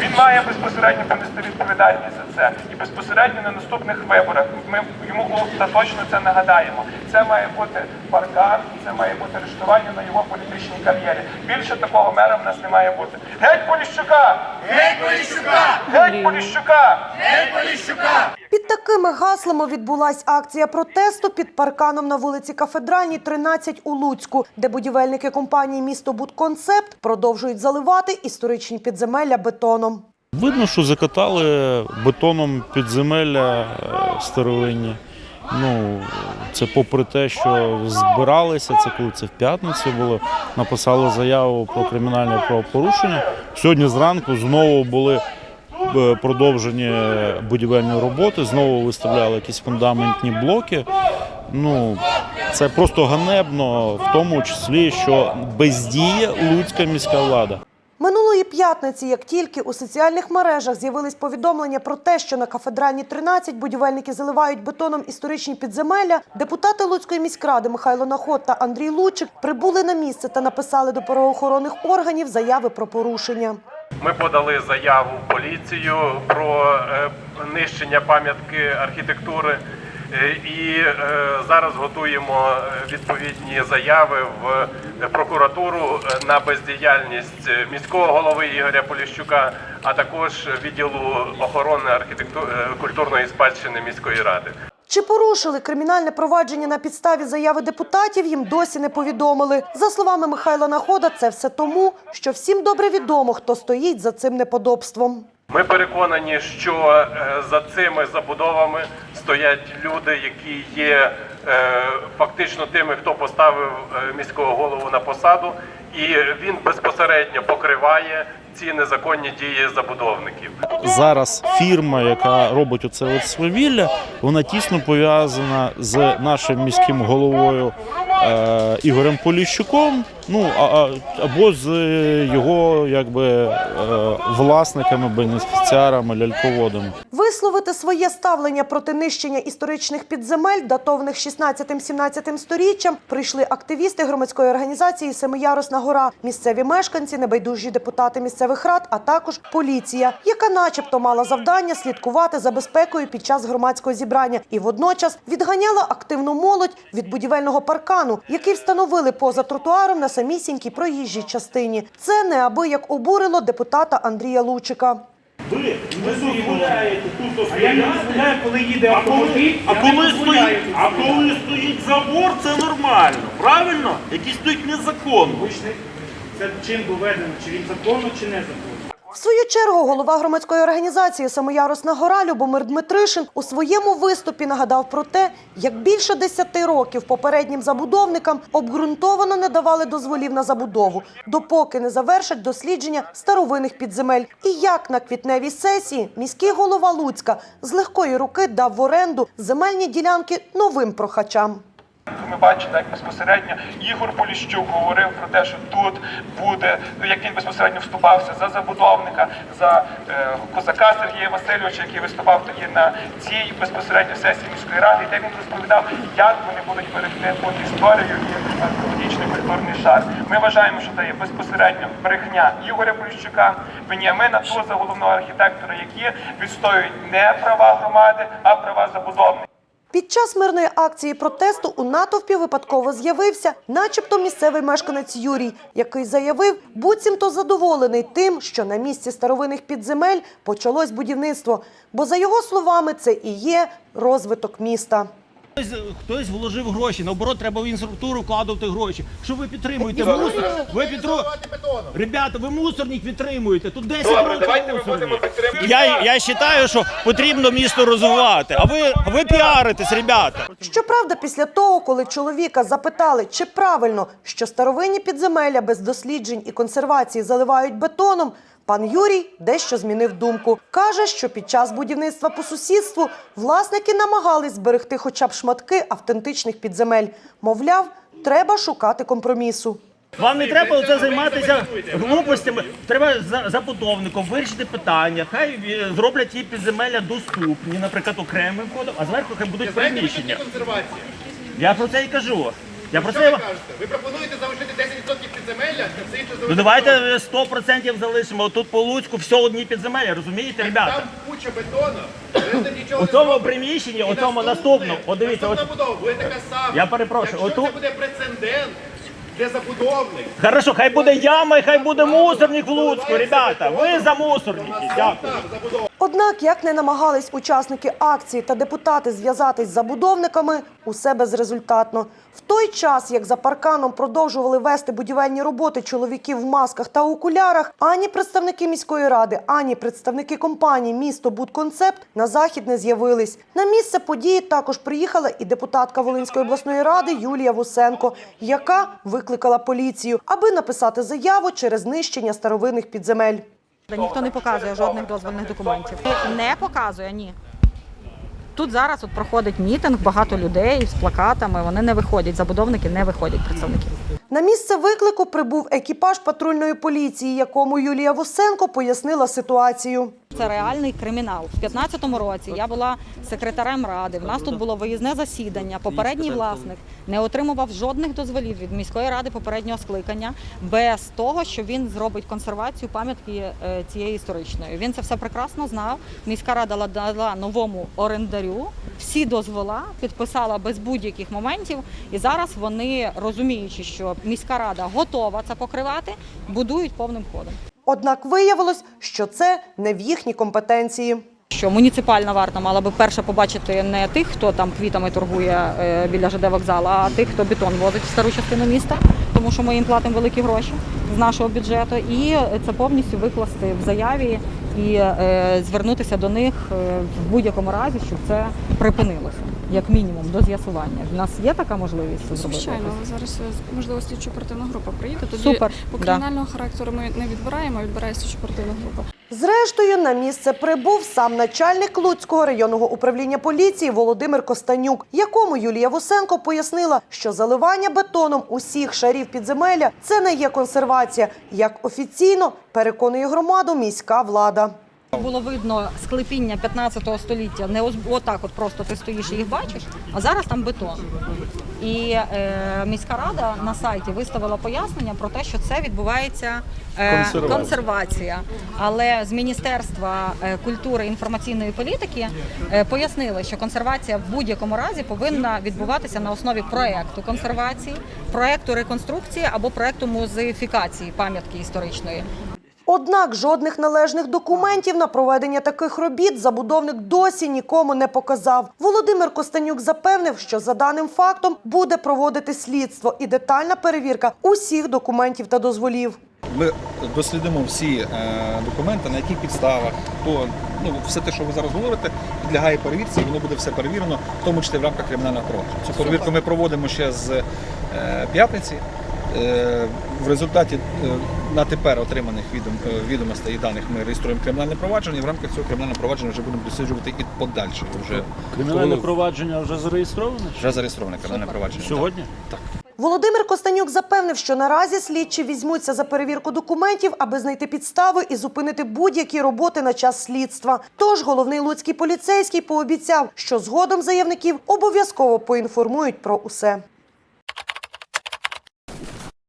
Він має безпосередньо понести відповідальність за це. І безпосередньо на наступних виборах ми йому остаточно це нагадаємо. Це має бути паркан, це має бути арештування на його політичній кар'єрі. Більше такого мера в нас не має бути. Геть Поліщука! Геть Поліщука! Геть Поліщука! Геть Поліщука! Такими гаслами відбулась акція протесту під парканом на вулиці Кафедральній, 13 у Луцьку, де будівельники компанії Місто Будконцепт продовжують заливати історичні підземелля бетоном. Видно, що закатали бетоном підземелля е, старовинні. Ну, це попри те, що збиралися, це коли це в п'ятницю було, написали заяву про кримінальне правопорушення. Сьогодні зранку знову були продовжені будівельні роботи, знову виставляли якісь фундаментні блоки. Ну, це просто ганебно, в тому числі, що бездіє Луцька міська влада. Минулої п'ятниці, як тільки у соціальних мережах з'явились повідомлення про те, що на кафедральні 13 будівельники заливають бетоном історичні підземелля, депутати Луцької міськради Михайло Наход та Андрій Лучик прибули на місце та написали до правоохоронних органів заяви про порушення. Ми подали заяву в поліцію про е, нищення пам'ятки архітектури. Е, І е, зараз готуємо відповідні заяви в прокуратуру на бездіяльність міського голови Ігоря Поліщука, а також відділу охорони архітекту... е, культурної спадщини міської ради. Чи порушили кримінальне провадження на підставі заяви депутатів, їм досі не повідомили. За словами Михайла Находа, це все тому, що всім добре відомо, хто стоїть за цим неподобством. Ми переконані, що е, за цими забудовами стоять люди, які є е, фактично тими, хто поставив е, міського голову на посаду, і він безпосередньо покриває ці незаконні дії забудовників. зараз фірма, яка робить оце от свавілля, вона тісно пов'язана з нашим міським головою е, Ігорем Поліщуком. Ну а, або з його якби е, власниками, бенефіціарами, ляльководами. Висловити своє ставлення проти нищення історичних підземель, датованих 16-17 сторіччям, прийшли активісти громадської організації Семиярусна гора, місцеві мешканці, небайдужі депутати місцевих рад, а також поліція, яка, начебто, мала завдання слідкувати за безпекою під час громадського зібрання і водночас відганяла активну молодь від будівельного паркану, який встановили поза тротуаром на самісінькій проїжджій частині. Це неабияк обурило депутата Андрія Лучика. Ви не дозволяєте тут А я не дозволяю, коли їде А коли, а я коли не дозволяю стоїть, тут а стояти. коли стоїть забор, це нормально, правильно? Який стоїть незаконно. Ви ж не- Це чим доведено, чи він законно, чи не законно. В свою чергу голова громадської організації Самоярусна гора Любомир Дмитришин у своєму виступі нагадав про те, як більше десяти років попереднім забудовникам обґрунтовано не давали дозволів на забудову, допоки не завершать дослідження старовинних підземель. І як на квітневій сесії міський голова Луцька з легкої руки дав в оренду земельні ділянки новим прохачам. Ми бачимо, як безпосередньо Ігор Поліщук говорив про те, що тут буде, ну, як він безпосередньо вступався за забудовника, за е, козака Сергія Васильовича, який виступав тоді на цій безпосередньо сесії міської ради, де він розповідав, як вони будуть берегти от історію і археологічний культурний шар. Ми вважаємо, що це є безпосередньо брехня Ігоря Поліщука, Веніамина Туза, головного архітектора, які відстоюють не права громади, а права забудовника. Під час мирної акції протесту у натовпі випадково з'явився, начебто, місцевий мешканець Юрій, який заявив, буцімто задоволений тим, що на місці старовинних підземель почалось будівництво. Бо, за його словами, це і є розвиток міста. Хтось, хтось вложив гроші, наоборот, треба в інфраструктуру вкладувати гроші. Що ви підтримуєте мусор? Ви підтримуєте... Ребята, ви мусорник підтримуєте. Тут 10 років мусорник. Я, я вважаю, що потрібно місто розвивати. А ви, а ви піаритесь, ребята. Щоправда, після того, коли чоловіка запитали, чи правильно, що старовинні підземелля без досліджень і консервації заливають бетоном, пан Юрій дещо змінив думку. Каже, що під час будівництва по сусідству власники намагались зберегти хоча б шматки автентичних підземель. Мовляв, треба шукати компромісу. Вам не треба оце займатися глупостями. Треба за забудовником вирішити питання. Хай е, зроблять ті підземелля доступні, наприклад, окремим входом, а зверху хай будуть приміщення. Я про це і кажу. Я про це Ви пропонуєте залишити 10% підземелля, це все інше Ну давайте 100% залишимо. Тут по Луцьку все одні підземелля, розумієте, ребята? Там куча бетону, ви нічого У не цьому зробите. приміщенні, у цьому наступному, подивіться, наступна от, будова буде така сама. Я перепрошую, Якщо отут- це буде прецедент, де забудовник, Хорошо, хай буде яма і хай буде мусорник в Луцьку, ребята. Ви за мусорники. Дякую. там. Однак, як не намагались учасники акції та депутати зв'язатись з забудовниками, усе безрезультатно. В той час, як за парканом продовжували вести будівельні роботи чоловіків в масках та окулярах, ані представники міської ради, ані представники компанії Місто Будконцепт на захід не з'явились. На місце події також приїхала і депутатка Волинської обласної ради Юлія Вусенко, яка викликала поліцію, аби написати заяву через знищення старовинних підземель. Та Ніхто не показує жодних дозвольних документів. Не показує, ні. Тут зараз от проходить мітинг, багато людей з плакатами. Вони не виходять, забудовники не виходять представники. На місце виклику прибув екіпаж патрульної поліції, якому Юлія Вусенко пояснила ситуацію. Це реальний кримінал. У 2015 році я була секретарем ради. В нас тут було виїзне засідання. Попередній власник не отримував жодних дозволів від міської ради попереднього скликання без того, що він зробить консервацію пам'ятки е, цієї історичної. Він це все прекрасно знав. Міська рада дала новому орендарю всі дозвола, підписала без будь-яких моментів. І зараз вони розуміючи, що міська рада готова це покривати, будують повним ходом. Однак виявилось, що це не в їхній компетенції. Що муніципальна варта мала би перше побачити не тих, хто там квітами торгує е, біля ЖД вокзалу, а тих, хто бетон возить в стару частину міста, тому що ми їм платимо великі гроші з нашого бюджету, і це повністю викласти в заяві і е, звернутися до них е, в будь-якому разі, щоб це припинилося, як мінімум, до з'ясування. В нас є така можливість це зробити? Звичайно, зараз е, можливо слідчо оперативна група приїде. Тоді Супер, по да. характеру ми не відбираємо, а відбирає слідчо оперативна група. Зрештою, на місце прибув сам начальник Луцького районного управління поліції Володимир Костанюк, якому Юлія Вусенко пояснила, що заливання бетоном усіх шарів підземелля це не є консервація, як офіційно переконує громаду міська влада. Було видно склепіння 15 століття. Не отак, от просто ти стоїш і їх бачиш, а зараз там бетон. І е, міська рада на сайті виставила пояснення про те, що це відбувається е, Консервація. консервація. Але з Міністерства е, культури і інформаційної політики е, пояснили, що консервація в будь-якому разі повинна відбуватися на основі проекту консервації, проекту реконструкції або проекту музеїфікації пам'ятки історичної. Однак жодних належних документів на проведення таких робіт забудовник досі нікому не показав. Володимир Костанюк запевнив, що за даним фактом буде проводити слідство і детальна перевірка усіх документів та дозволів. Ми дослідимо всі е, документи, на яких підставах, то ну все те, що ви зараз говорите, підлягає перевірці, і воно буде все перевірено, в тому числі в рамках кримінального провадження. Цю перевірку ми проводимо ще з е, п'ятниці. Е, в результаті е, на тепер отриманих відом, е, відомостей і даних ми реєструємо кримінальне провадження. І в рамках цього кримінального провадження вже будемо досліджувати і подальше. Вже Кримінальне провадження вже зареєстроване? вже зареєстроване кримінальне провадження. Сьогодні? Так. Володимир Костанюк запевнив, що наразі слідчі візьмуться за перевірку документів, аби знайти підстави і зупинити будь-які роботи на час слідства. Тож головний луцький поліцейський пообіцяв, що згодом заявників обов'язково поінформують про усе.